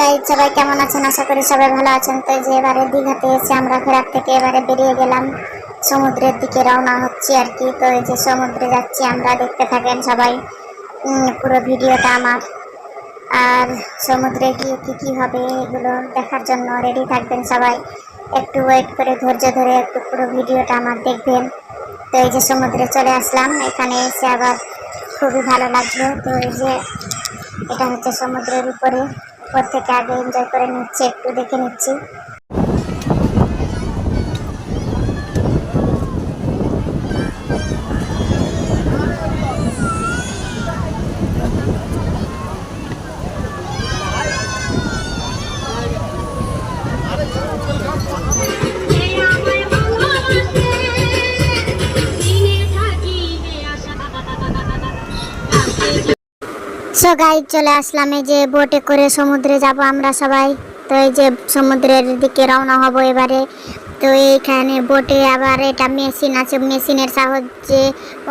Guide সবাই কেমন আছেন? আশা করি সবাই ভালো আছেন। তো যে এবারে দীঘাতে এসে আমরা ফেরার থেকে এবারে বেরিয়ে গেলাম। সমুদ্রের দিকে রওনা হচ্ছি আর কি। তো এই যে সমুদ্রে যাচ্ছি আমরা, দেখতে থাকেন সবাই। পুরো ভিডিওটা আমার। আর সমুদ্রে গিয়ে কী কী হবে এগুলো দেখার জন্য রেডি থাকবেন সবাই। একটু ওয়েট করে, ধৈর্য ধরে একটু পুরো ভিডিওটা আমার দেখবেন। তো এই যে সমুদ্রে চলে আসলাম। এখানে এসে আবার খুবই ভালো লাগল। তো এই যে, এটা হচ্ছে সমুদ্রের উপরে। থেকে আগে এনজয় করে নিচ্ছে একটু দেখে নিচ্ছি। সো গাইড চলে আসলাম এই যে বোটে করে সমুদ্রে যাব আমরা সবাই। তো এই যে সমুদ্রের দিকে রওনা হব এবারে। তো এইখানে বোটে আবার এটা মেশিন আছে মেশিনের সাহায্যে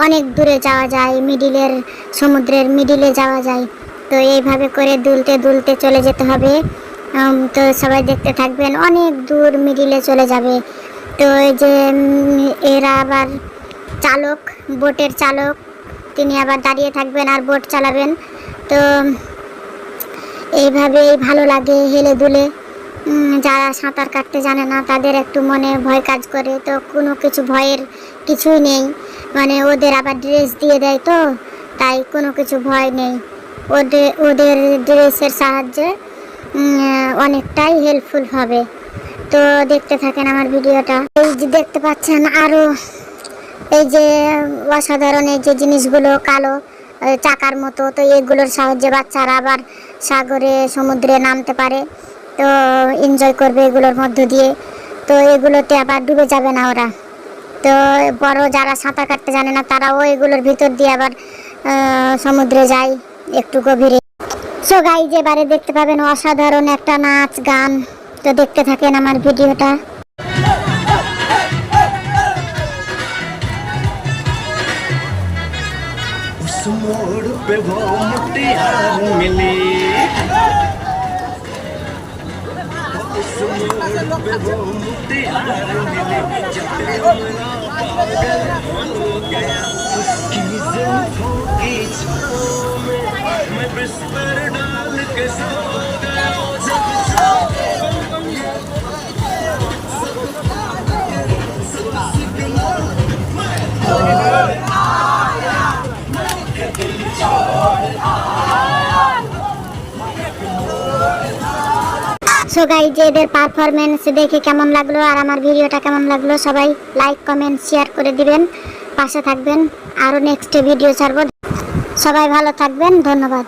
অনেক দূরে যাওয়া যায় মিডিলের সমুদ্রের মিডিলে যাওয়া যায়। তো এইভাবে করে দুলতে দুলতে চলে যেতে হবে। তো সবাই দেখতে থাকবেন, অনেক দূর মিডিলে চলে যাবে। তো এই যে এরা আবার চালক বোটের চালক, তিনি আবার দাঁড়িয়ে থাকবেন আর বোট চালাবেন। তো এইভাবেই ভালো লাগে, হেলে দুলে। যারা সাঁতার কাটতে জানে না, তাদের একটু মনে ভয় কাজ করে। তো কোনো কিছু ভয়ের কিছুই নেই। মানে ওদের আবার ড্রেস দিয়ে দেয় তো, তাই কোনো কিছু ভয় নেই। ওদের ওদের ড্রেসের সাহায্যে অনেকটাই হেল্পফুল হবে। তো দেখতে থাকেন আমার ভিডিওটা। এই যে দেখতে পাচ্ছেন আরও এই যে অসাধারণ এই যে জিনিসগুলো, কালো। চাকার মতো। তো এগুলোর সাহায্যে বাচ্চারা আবার সাগরে, সমুদ্রে নামতে পারে। তো এনজয় করবে এগুলোর মধ্য দিয়ে। তো এগুলোতে আবার ডুবে যাবে না ওরা। তো বড় যারা সাঁতার কাটতে জানে না, তারাও এগুলোর ভিতর দিয়ে আবার সমুদ্রে যায় একটু গভীরে। সো গাই এবারে দেখতে পাবেন অসাধারণ একটা নাচ গান। তো দেখতে থাকেন আমার ভিডিওটা। उस मोड़ पे वो मुटियार मिली। उस मोड़ पे वो मुटियार मिली। जब पागल हो गया, उसकी जुल्फों की में मैं बिस्तर डाल के सो गया। সো গাইজ এদের পারফরমেন্স দেখে কেমন লাগল আর আমার ভিডিওটা কেমন লাগল, সবাই লাইক কমেন্ট শেয়ার করে দিবেন, পাশে থাকবেন। আরও নেক্সট ভিডিও ছাড়ব। সবাই ভালো থাকবেন, ধন্যবাদ।